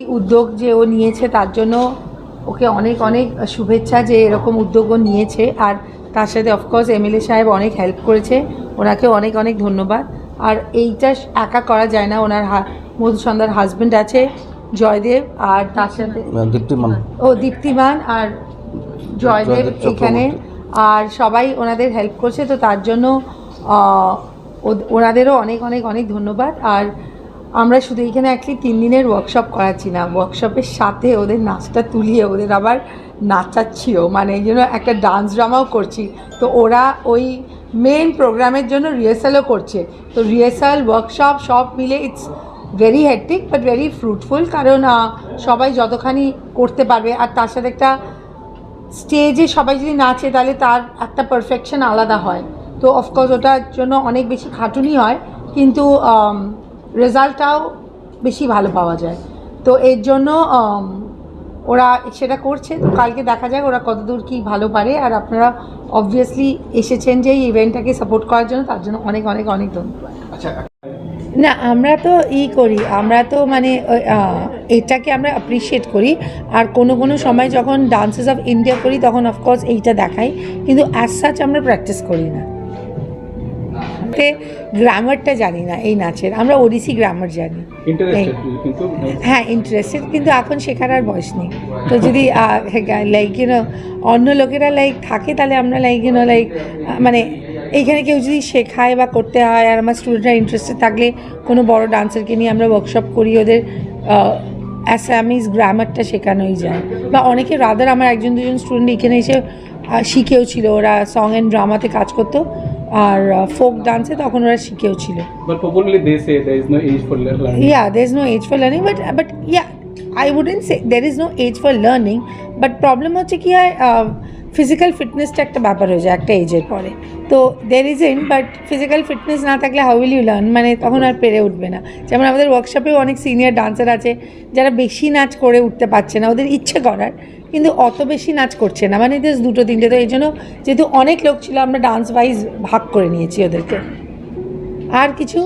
উদ্যোগ যে ও নিয়েছে তার জন্য ওকে অনেক অনেক শুভেচ্ছা যে এরকম উদ্যোগ ও নিয়েছে। আর তার সাথে অফকোর্স এমএলএ সাহেব অনেক হেল্প করেছে। ওনাকে অনেক অনেক ধন্যবাদ। আর এইটা একা করা যায় না। ওনার হা- মধুসন্ধ্যার হাজবেন্ড আছে জয়দেব আর তার সাথে দীপ্তিমান। ও দীপ্তিমান আর জয়দেব এখানে। আর সবাই ওনাদের হেল্প করছে। তো তার জন্য ওনাদেরও অনেক অনেক অনেক ধন্যবাদ। আর আমরা শুধু এখানে অ্যাকচুয়ালি তিন দিনের ওয়ার্কশপ করাচ্ছি না ওয়ার্কশপের সাথে ওদের নাচটা তুলিয়ে ওদের আবার নাচাচ্ছিও। মানে এই জন্য একটা ডান্স ড্রামাও করছি। তো ওরা ওই মেন প্রোগ্রামের জন্য রিহার্সালও করছে। তো রিহার্সাল ওয়ার্কশপ সব মিলে it's very hectic but very fruitful কারণ সবাই যতখানি করতে পারবে আর তার সাথে একটা স্টেজে সবাই যদি নাচে তাহলে তার একটা পারফেকশন আলাদা হয়। তো অফকোর্স ওটার জন্য অনেক বেশি খাটুনি হয়। কিন্তু রেজাল্টটাও বেশি ভালো পাওয়া যায়। তো এর জন্য ওরা সেটা করছে। তো কালকে দেখা যাক ওরা কতদূর কি ভালো পারে। আর আপনারা অবভিয়াসলি এসেছেন যে এই ইভেন্টটাকে সাপোর্ট করার জন্য। তার জন্য অনেক অনেক অনেক ধন্যবাদ। না আমরা তো ই করি। আমরা তো মানে এটাকে আমরা অ্যাপ্রিসিয়েট করি। আর কোনো কোনো সময় যখন ডান্সেস অফ ইন্ডিয়া করি তখন অফকোর্স এইটা দেখাই। কিন্তু অ্যাজ সাচ আমরা প্র্যাকটিস করি না। গ্রামারটা জানি না এই নাচের আমরা ওডিসি গ্রামার জানি। হ্যাঁ ইন্টারেস্টেড কিন্তু এখন শেখার আর বয়স নেই। তো যদি লাইক ইউনো অন্য লোকেরা লাইক থাকে তাহলে আমরা লাইক ইউনো লাইক মানে এইখানে কেউ যদি শেখায় বা করতে হয় আর আমার স্টুডেন্টরা ইন্টারেস্টেড থাকলে কোনো বড় ডান্সারকে নিয়ে আমরা ওয়ার্কশপ করি ওদের অ্যাসামিজ গ্রামারটা শেখানোই যায়। বা অনেকে রাদার আমার একজন দুজন স্টুডেন্ট এখানে এসে শিখেও ছিল ওরা সং অ্যান্ড ড্রামাতে কাজ করতো। আর ফোক ডান্সে তখন ওরা শিখেও ছিল but popularly they say there is no age for learning yeah there's no age for learning but but yeah i wouldn't say there is no age for learning but problem হচ্ছে কি হয় physical ফিটনেসটা একটা ব্যাপার হয়ে যায়, একটা এজের পরে। তো there is in but physical fitness না থাকলে হাউ উইল ইউ লার্ন মানে তখন আর পেরে উঠবে না। যেমন আমাদের ওয়ার্কশপেও অনেক সিনিয়র ডান্সার আছে, যারা বেশি নাচ করে উঠতে পারছে না, ওদের ইচ্ছে করার, কিন্তু অত বেশি নাচ করছে না। মানে জাস্ট দুটো, তিনটে, তো এই জন্য যেহেতু অনেক লোক ছিল, আমরা ডান্স ওয়াইজ ভাগ করে নিয়েছি ওদেরকে। আর কিছু?